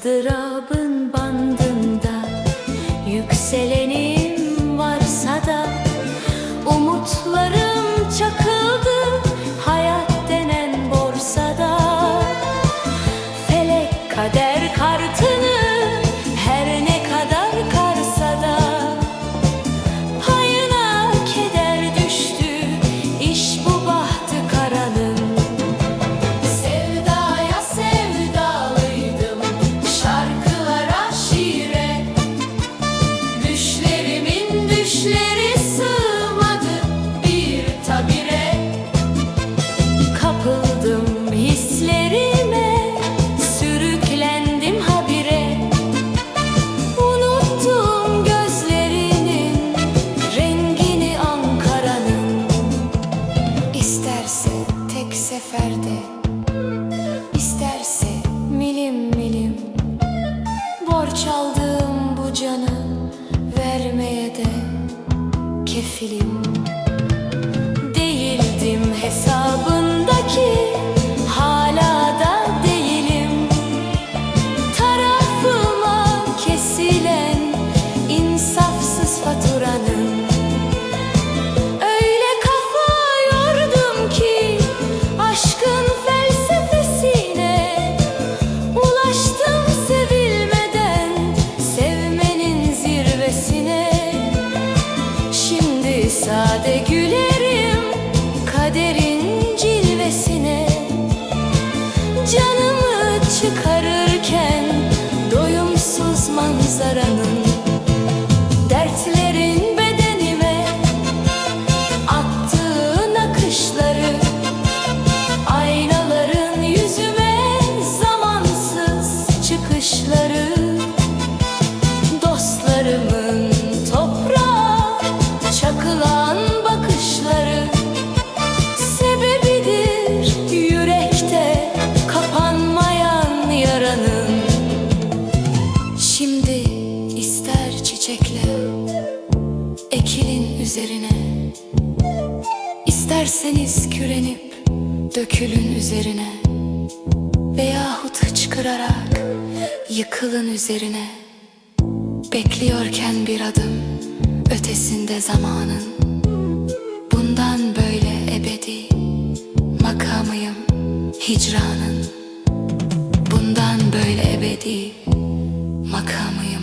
ızdırabın bandında Yükselenim varsa da Umutlarım çakıldı Hayat denen borsada. Felek kader kartını seferde. İsterse milim milim Borç aldığım bu canı vermeye de kefilim sade gülerim kaderin cilvesine. Canımı çıkarırken doyumsuz manzaranın Ekilin üzerine. İsterseniz kürenip Dökülün üzerine. Veyahut hıçkırarak Yıkılın üzerine. Bekliyorken bir adım Ötesinde zamanın. Bundan böyle ebedi Makamıyım hicranın. Bundan böyle ebedi Makamıyım.